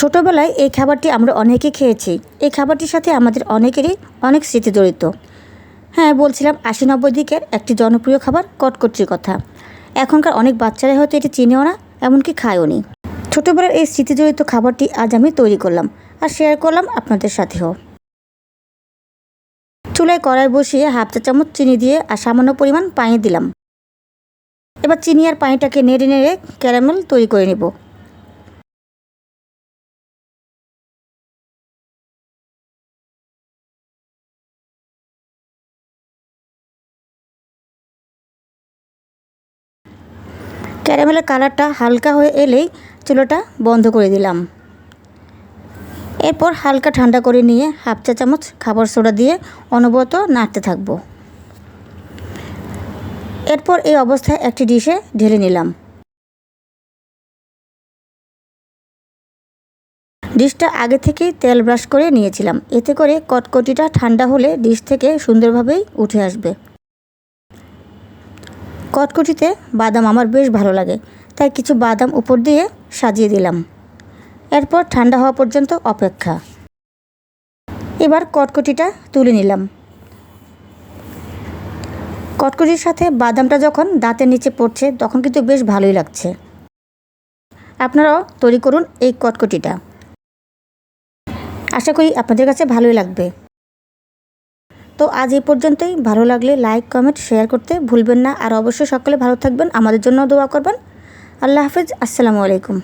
ছোটোবেলায় এই খাবারটি আমরা অনেকে খেয়েছি। এই খাবারটির সাথে আমাদের অনেকেরই অনেক স্মৃতি জড়িত। হ্যাঁ বলছিলাম আশি নব্বই দিকের একটি জনপ্রিয় খাবার কটকটির কথা। এখনকার অনেক বাচ্চারাই হয়তো এটি চিনেও না, এমনকি খায়ও নি। ছোটোবেলার এই স্মৃতিজড়িত খাবারটি আজ আমি তৈরি করলাম আর শেয়ার করলাম আপনাদের সাথেও। চুলায় কড়াই বসিয়ে হাফ চা চামচ চিনি দিয়ে আর সামান্য পরিমাণ পানি দিলাম। এবার চিনি আর পানিটাকে নেড়ে নেড়ে ক্যারামেল তৈরি করে নেব। ক্যারামেলের কালারটা হালকা হয়ে এলেই চুলোটা বন্ধ করে দিলাম। এরপর হালকা ঠান্ডা করে নিয়ে হাফ চা চামচ খাবার সোডা দিয়ে অনবরত নাড়তে থাকব। এরপর এই অবস্থায় একটি ডিশে ঢেলে নিলাম। ডিশটা আগে থেকেই তেল ব্রাশ করে নিয়েছিলাম। এতে করে কটকটিটা ঠান্ডা হলে ডিশ থেকে সুন্দরভাবেই উঠে আসবে। কটকটিতে বাদাম আমার বেশ ভালো লাগে, তাই কিছু বাদাম উপর দিয়ে সাজিয়ে দিলাম। এরপর ঠান্ডা হওয়া পর্যন্ত অপেক্ষা। এবার কটকটিটা তুলে নিলাম। কটকটির সাথে বাদামটা যখন দাঁতের নিচে পড়ছে, তখন কিন্তু বেশ ভালোই লাগছে। আপনারাও তৈরি করুন এই কটকটিটা। আশা করি আপনাদের কাছে ভালোই লাগবে। তো আজ এই পর্যন্তই। ভালো লাগলে লাইক কমেন্ট শেয়ার করতে ভুলবেন না। আর অবশ্যই সকলে ভালো থাকবেন। আমাদের জন্য দোয়া করবেন। আল্লাহ হাফিজ। আসসালামু আলাইকুম।